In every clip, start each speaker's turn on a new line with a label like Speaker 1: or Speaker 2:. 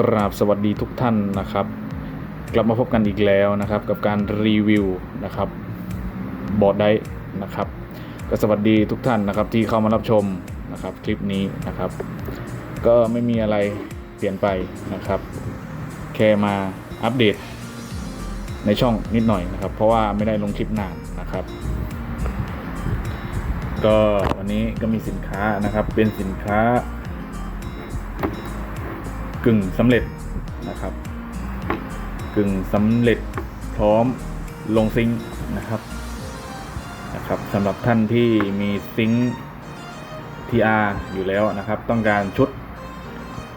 Speaker 1: กราบสวัสดีทุกท่านนะครับ กลับมาพบกันอีกแล้วนะครับ กับการรีวิวนะครับบอร์ดได้นะครับก็สวัสดีทุกท่านนะครับที่เข้ามารับชมนะครับคลิปนี้นะครับ ก็ไม่มีอะไรเปลี่ยนไปนะครับ แค่มาอัปเดต ในช่องนิดหน่อยนะครับ เพราะว่าไม่ได้ลงคลิปนานนะครับ ก็วันนี้ก็มีสินค้านะครับเป็นสินค้า กึ่งสำเร็จนะครับ กึ่งสำเร็จพร้อมลงซิงค์นะครับนะครับสำหรับท่านที่มีซิงค์ TR อยู่แล้วนะครับ ต้องการชุด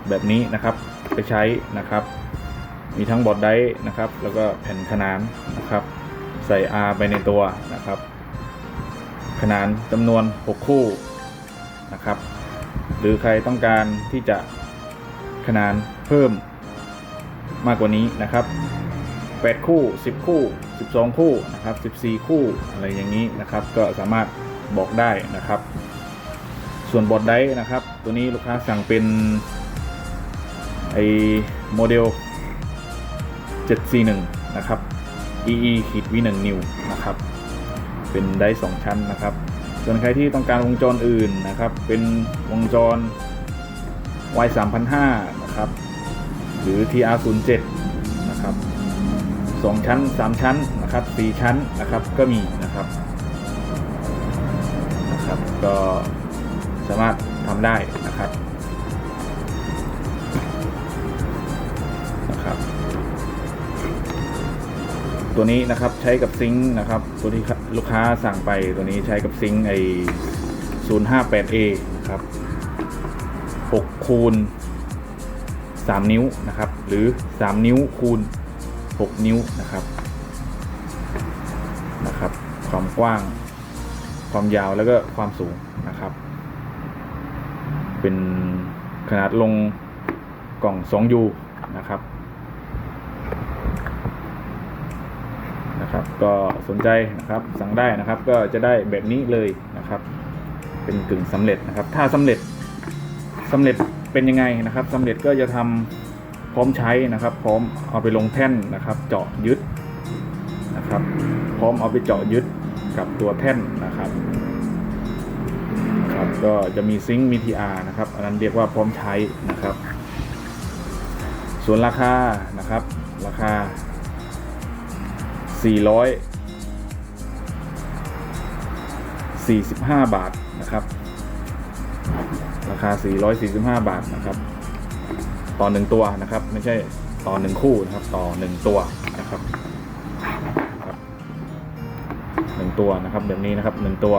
Speaker 1: แบบนี้นะครับไปใช้นะครับ มีทั้งบอร์ดไดร์นะครับ แล้วก็แผ่นขนานนะครับ ใส่ R ไปในตัวนะครับ ขนานจำนวน 6 คู่นะครับ หรือใครต้องการที่จะ ขนานเพิ่มมากกว่านี้นะครับ 8 คู่ 10 คู่ 12 คู่นะครับ 14 คู่อะไรอย่างนี้นะครับ ก็สามารถบอกได้นะครับ ส่วนบอร์ดไดร์นะครับ ตัวนี้ลูกค้าสั่งเป็นไอโมเดล 741 นะครับ EE ขีด V1 นิวนะครับ เป็นไดร์2ชั้นนะครับ ส่วนใครที่ต้องการวงจรอื่นนะครับ เป็นวงจร Y 3005 นะครับ หรือ TR 07 นะครับ2ชั้น3ชั้นนะครับ4ชั้นนะครับก็มีนะครับนะครับ ก็สามารถทำได้นะครับนะครับ ตัวนี้นะครับใช้กับซิงค์นะครับตัวที่ลูกค้าสั่งไปตัวนี้ใช้กับซิงค์ไอ 058A นะครับ6คูณ 3 นิ้วนะครับ หรือ 3 นิ้วคูณ 6 นิ้วนะครับนะครับ ความกว้าง ความยาวแล้วก็ความสูงนะครับ เป็นขนาดลงกล่อง 2U นะครับนะครับ ก็สนใจนะครับสั่งได้นะครับ ก็จะได้แบบนี้เลยนะครับ เป็นกึ่งสำเร็จนะครับ ถ้าสำเร็จสำเร็จ เป็นยังไงนะครับสำเร็จก็จะทำพร้อมใช้นะครับ พร้อมเอาไปลงแท่นนะครับ เจาะยึดนะครับ พร้อมเอาไปเจาะยึดกับตัวแท่นนะครับครับก็จะมีซิงค์มีทีอาร์นะครับ อันนั้นเรียกว่าพร้อมใช้นะครับ ส่วนราคานะครับ ราคา445 บาทนะครับ ราคา 445 บาทนะครับ ต่อหนึ่งตัวนะครับ ไม่ใช่ต่อหนึ่งคู่นะครับ ต่อหนึ่งตัวนะครับครับหนึ่งตัวนะครับแบบนี้นะครับหนึ่งตัว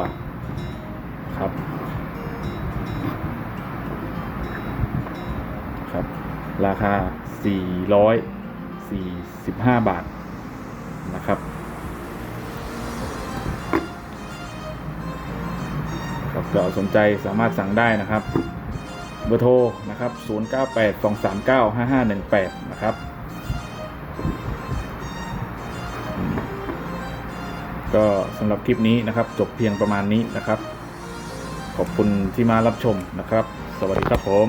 Speaker 1: ครับครับ ราคา 445 บาทนะครับับก็สนใจสามารถสั่งได้นะครับเบอร์โทรนะครับ 0982395518 นะครับ ก็สำหรับคลิปนี้นะครับ จบเพียงประมาณนี้นะครับ ขอบคุณที่มารับชมนะครับ สวัสดีครับผม